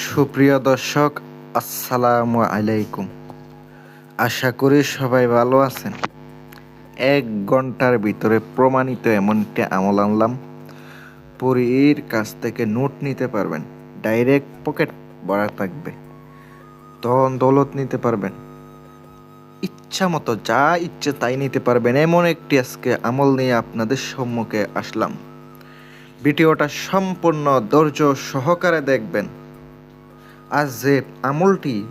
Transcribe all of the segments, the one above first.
সুপ্রিয় দর্শক, আসসালামু আলাইকুম। আশা করি সবাই ভালো আছেন। এক ঘণ্টার ভিতরে প্রমাণিত এমনটি আমল আনলাম। পরীর কাছ থেকে নোট নিতে পারবেন, ডাইরেক্ট পকেট ভরা থাকবে। ধন দৌলত নিতে পারবেন। ইচ্ছা মতো যা ইচ্ছে তাই নিতে পারবেন, এমন একটি আজকে আমল নিয়ে আপনাদের সম্মুখে আসলাম। ভিডিওটা সম্পূর্ণ ধৈর্য সহকারে দেখবেন। আর যে আমলটি,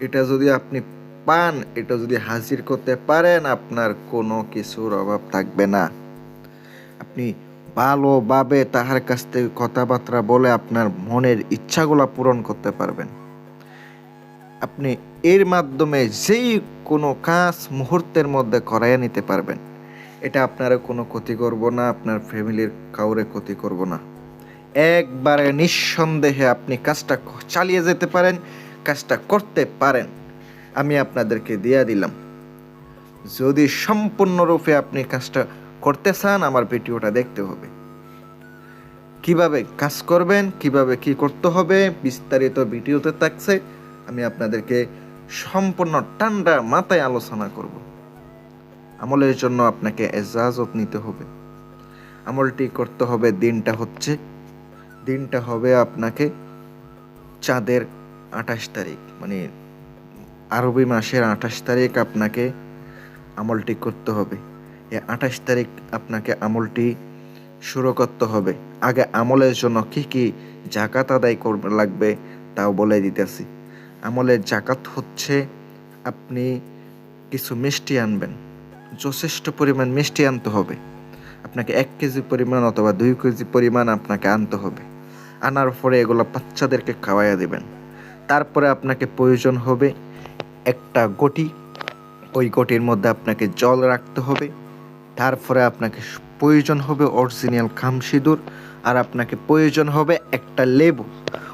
এটা যদি আপনি পান, এটা যদি হাজির করতে পারেন, আপনার কোনো কিছুর অভাব থাকবে না। আপনি ভালোভাবে তাহার কাছ থেকে কথাবার্তা বলে আপনার মনের ইচ্ছাগুলো পূরণ করতে পারবেন। আপনি এর মাধ্যমে যেই কোনো কাজ মুহূর্তের মধ্যে করাইয়া নিতে পারবেন। এটা আপনারা কোনো ক্ষতি করব না, আপনার ফ্যামিলির কাউরে ক্ষতি করব না। একবারে নিঃসন্দেহে আপনি কাজটা চালিয়ে যেতে পারেন, কাজটা করতে পারেন। আমি আপনাদেরকে দিয়ে দিলাম। যদি সম্পূর্ণরূপে আপনি কাজটা করতে চান, আমার ভিডিওটা দেখতে হবে। কীভাবে কাজ করবেন, কীভাবে কি করতে হবে, বিস্তারিত ভিডিওতে থাকছে। আমি আপনাদেরকে সম্পূর্ণ ঠান্ডা মাথায় আলোচনা করব। আমলের জন্য আপনাকে এজাজত নিতে হবে। আমলটি করতে হবে দিনটা হচ্ছে দিনটা হবে আপনাকে চাঁদের আঠাশ তারিখ মানে আরবি মাসের আঠাশ তারিখ আপনাকে আমলটি করতে হবে। এই আঠাশ তারিখ আপনাকে আমলটি শুরু করতে হবে। আগে আমলের জন্য কি কি জাকাত আদায় করবে লাগবে তাও বলে দিতেছি। আমলের জাকাত হচ্ছে আপনি কিছু মিষ্টি আনবেন। যথেষ্ট পরিমাণ মিষ্টি আনতে হবে। আপনাকে এক কেজি পরিমাণ অথবা দুই কেজি পরিমাণ আপনাকে আনতে হবে। আনার পরে এগুলো বাচ্চাদেরকে খাওয়াইয়া দিবেন। তারপরে আপনাকে প্রয়োজন হবে একটা গটি। ওই গটির মধ্যে আপনাকে জল রাখতে হবে। তারপরে আপনাকে প্রয়োজন হবে অরিজিনাল খাম সিঁদুর। আর আপনাকে প্রয়োজন হবে একটা লেবু।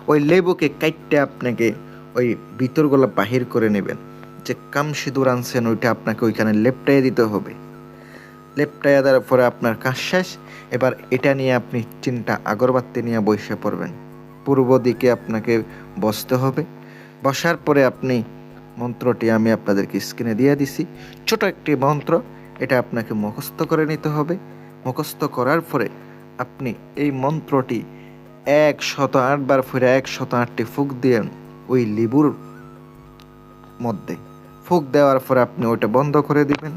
ওই লেবুকে কাটতে আপনাকে ওই ভিতরগুলো বাহির করে নেবেন। যে কাম সিঁদুর আনছেন, ওইটা আপনাকে ওইখানে লেপটাইয়ে দিতে হবে। লেপটাইয়া দেওয়ার পরে আপনার কাজ শেষ। এবার এটা নিয়ে আপনি চিন্তা আগরবাতি নিয়ে বসে পড়বেন। পূর্ব দিকে আপনাকে বসতে হবে। বসার পরে আপনি মন্ত্রটি আমি আপনাদেরকে স্ক্রিনে দিয়ে দিছি। ছোট একটি মন্ত্র, এটা আপনাকে মুখস্থ করে নিতে হবে। মুখস্থ করার পরে আপনি এই মন্ত্রটি এক শত আটবার ফিরে এক শত আটটি ফুক দিয়ে ওই লিবুর মধ্যে। ফুক দেওয়ার পরে আপনি ওইটা বন্ধ করে দিবেন।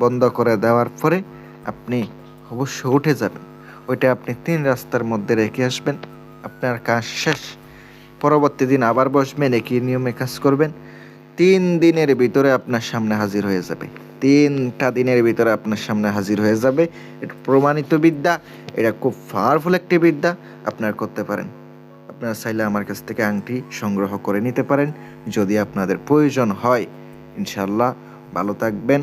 বন্ধ করে দেওয়ার পরে আপনি অবশ্য উঠে যাবেন। ওইটা আপনি তিন রাস্তার মধ্যে রেখে আসবেন। আপনার কাজ শেষ। পরবর্তী দিন আবার বসবেন, একই নিয়মে কাজ করবেন। তিন দিনের ভিতরে আপনার সামনে হাজির হয়ে যাবে। তিনটা দিনের ভিতরে আপনার সামনে হাজির হয়ে যাবে। এটা প্রমাণিত বিদ্যা, এটা খুব পাওয়ারফুল একটি বিদ্যা। আপনার করতে পারেন। আপনারা চাইলে আমার কাছ থেকে আংটি সংগ্রহ করে নিতে পারেন। যদি আপনাদের প্রয়োজন হয় ইনশাল্লাহ ভালো থাকবেন।